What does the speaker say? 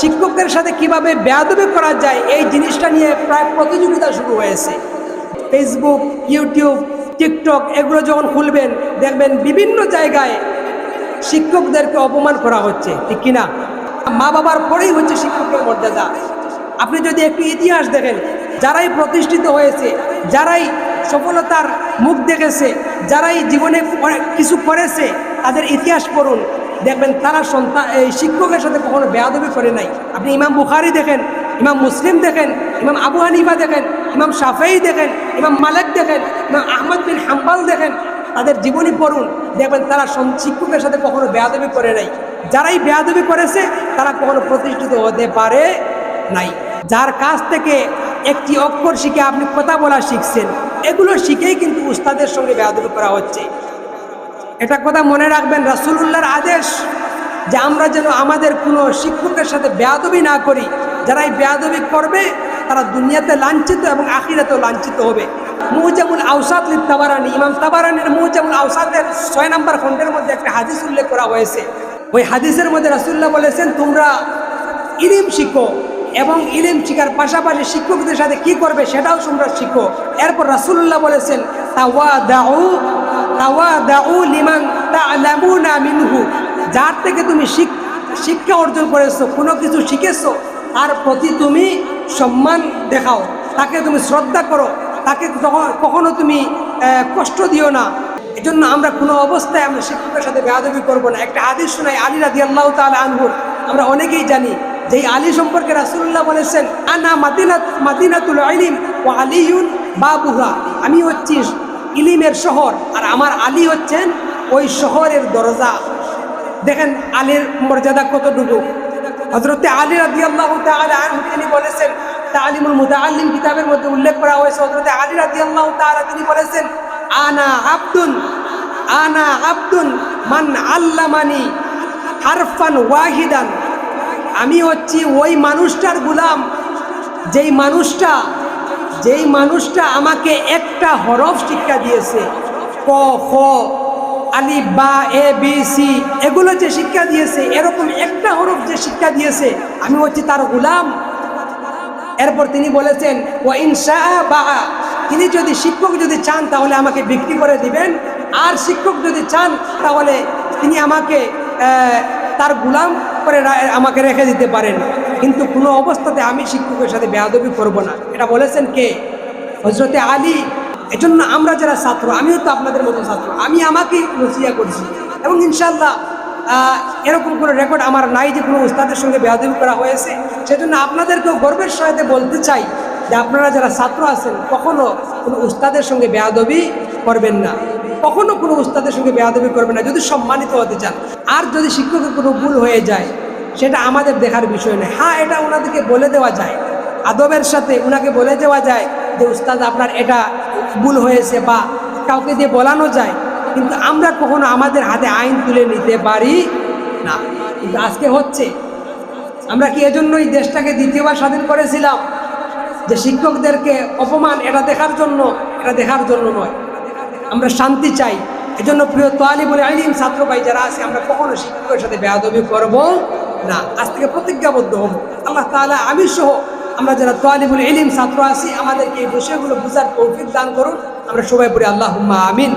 শিক্ষকদের সাথে কীভাবে বেয়াদবি করা যায়, এই জিনিসটা নিয়ে প্রায় প্রতিযোগিতা শুরু হয়েছে। ফেসবুক ইউটিউব টিকটক এগুলো যখন খুলবেন, দেখবেন বিভিন্ন জায়গায় শিক্ষকদেরকে অপমান করা হচ্ছে, ঠিক কিনা? মা বাবার পরেই হচ্ছে শিক্ষকের মর্যাদা। আপনি যদি একটু ইতিহাস দেখেন, যারাই প্রতিষ্ঠিত হয়েছে, যারাই সফলতার মুখ দেখেছে, যারাই জীবনে কিছু করেছে, তাদের ইতিহাস পড়ুন। দেখবেন তারা সন্তান এই শিক্ষকের সাথে কখনো বেয়াদবি করে নাই। আপনি ইমাম বুখারি দেখেন, ইমাম মুসলিম দেখেন, ইমাম আবু হানিফা দেখেন, ইমাম সাফেই দেখেন, ইমাম মালিক দেখেন, ইমাম আহমদ বিন হাম্বাল দেখেন, তাদের জীবনী পড়ুন। দেখবেন তারা শিক্ষকের সাথে কখনো বেয়াদবি করে নাই। যারাই বেয়াদবি করেছে, তারা কখনো প্রতিষ্ঠিত হতে পারে নাই। যার কাছ থেকে একটি অক্ষর শিখে আপনি কথা বলা শিখছেন, এগুলো শিখেই কিন্তু উস্তাদের সঙ্গে বেয়াদবি করা হচ্ছে। এটা কথা মনে রাখবেন, রাসুলুল্লাহর আদেশ যে আমরা যেন আমাদের কোনো শিক্ষকের সাথে বেয়াদবি না করি। যারা এই বেয়াদবি করবে, তারা দুনিয়াতে লাঞ্ছিত এবং আখিরাতেও লাঞ্ছিত হবে। মুজাবুল আউসাদ তাবারানি ইমাম তাবারানির মুজাবুল আউসাদের ছয় নম্বর খণ্ডের মধ্যে একটা হাদিস উল্লেখ করা হয়েছে। ওই হাদিসের মধ্যে রাসুল্লাহ বলেছেন, তোমরা ইলিম শিখো এবং ইলিম শিখার পাশাপাশি শিক্ষকদের সাথে কি করবে সেটাও তোমরা শিখো। এরপর রাসুল্লাহ বলেছেন দাউ তাওয়া দাউ মিনহু। যার থেকে তুমি শিক- শিক্ষা অর্জন করেছ, কোনো কিছু শিখেছো, তার প্রতি তুমি সম্মান দেখাও। তাকে তুমি শ্রদ্ধা করো, তাকে কখনো তুমি কষ্ট দিও না। এজন্য আমরা কোনো অবস্থায় আমরা শিক্ষকের সাথে বেয়াদবি করব না। একটা আদেশ শোনাই, আলী রাদি আল্লাহ তালা আনহুর। আমরা অনেকেই জানি যে আলী সম্পর্কে রাসুল্লাহ বলেছেন, আনা মাদিনাত, মাদিনাতুল আলিম ও আলিউন বাবুহা। আমি হচ্ছি ইলিমের শহর। আর আমার আলী হচ্ছেন ওই শহরের দরজা। দেখেন আলীর মর্যাদা কতটুকু? হজরতে আলী রাদি আল্লাহ তিনি বলেছেন, তালিমুল মুতাআল্লিম কিতাবের মধ্যে উল্লেখ করা হয়েছে হজরতে আলী রাদি আল্লাহ তিনি বলেছেন, আনা আব্দুন আনা আব্দুন মান আল্লামানি হারফান ওয়াহিদান। আমি হচ্ছি ওই মানুষটার গুলাম, যেই মানুষটা যেই মানুষটা আমাকে একটা হরফ শিক্ষা দিয়েছে, ক, খ আলি বা, এ, বি, সি, এগুলো যে শিক্ষা দিয়েছে, এরকম একটা হরফ যে শিক্ষা দিয়েছে, আমি হচ্ছি তার গুলাম। এরপর তিনি বলেছেন ও ইনসা বা তিনি যদি শিক্ষক যদি চান, তাহলে আমাকে বিক্রি করে দিবেন। আর শিক্ষক যদি চান, তাহলে তিনি আমাকে তার গুলাম করে আমাকে রেখে দিতে পারেন। কিন্তু কোনো অবস্থাতে আমি শিক্ষকের সাথে বেয়াদবি করব না। এটা বলেছেন কে? হজরতে আলী। এজন্য আমরা যারা ছাত্র, আমিও তো আপনাদের মতো ছাত্র, আমি আমাকেই নসিয়া করছি। এবং ইনশাল্লাহ এরকম কোনো রেকর্ড আমার নাই যে কোনো উস্তাদের সঙ্গে বেয়াদবি করা হয়েছে। সেজন্য আপনাদেরকেও গর্বের সহিতে বলতে চাই যে আপনারা যারা ছাত্র আছেন, কখনো কোনো উস্তাদের সঙ্গে বেয়াদবি করবেন না। কখনো কোনো উস্তাদের সঙ্গে বেয়াদবি করবেন না, যদি সম্মানিত হতে চান। আর যদি শিক্ষকের কোনো ভুল হয়ে যায় সেটা আমাদের দেখার বিষয় নয়। হ্যাঁ এটা ওনাদেরকে বলে দেওয়া যায়। আদবের সাথে ওনাকে বলে দেওয়া যায় যে, উস্তাদ, আপনার এটা ভুল হয়েছে বা কাউকে দিয়ে বলানো যায়। কিন্তু আমরা কখনো আমাদের হাতে আইন তুলে নিতে পারি না। কিন্তু আজকে হচ্ছে, আমরা কি এজন্যই দেশটাকে দ্বিতীয়বার স্বাধীন করেছিলাম? যে শিক্ষকদেরকে অপমান, এটা দেখার জন্য, এটা দেখার জন্য নয়। আমরা শান্তি চাই। এজন্য প্রিয় তোয়ালি বলে আইলিম ছাত্র ভাই যারা আছে, আমরা কখনো শিক্ষকের সাথে বেয়াদবি করব না, আজ থেকে প্রতিজ্ঞাবদ্ধ হব। আল্লাহ তাআলা আমি সহ আমরা যারা তোয়ালিবুল ইলিম ছাত্র আছি, আমাদেরকে এই বিষয়গুলো বুঝার কৌফিক দান করুন। আমরা সবাই পড়ি আল্লাহ আমিন।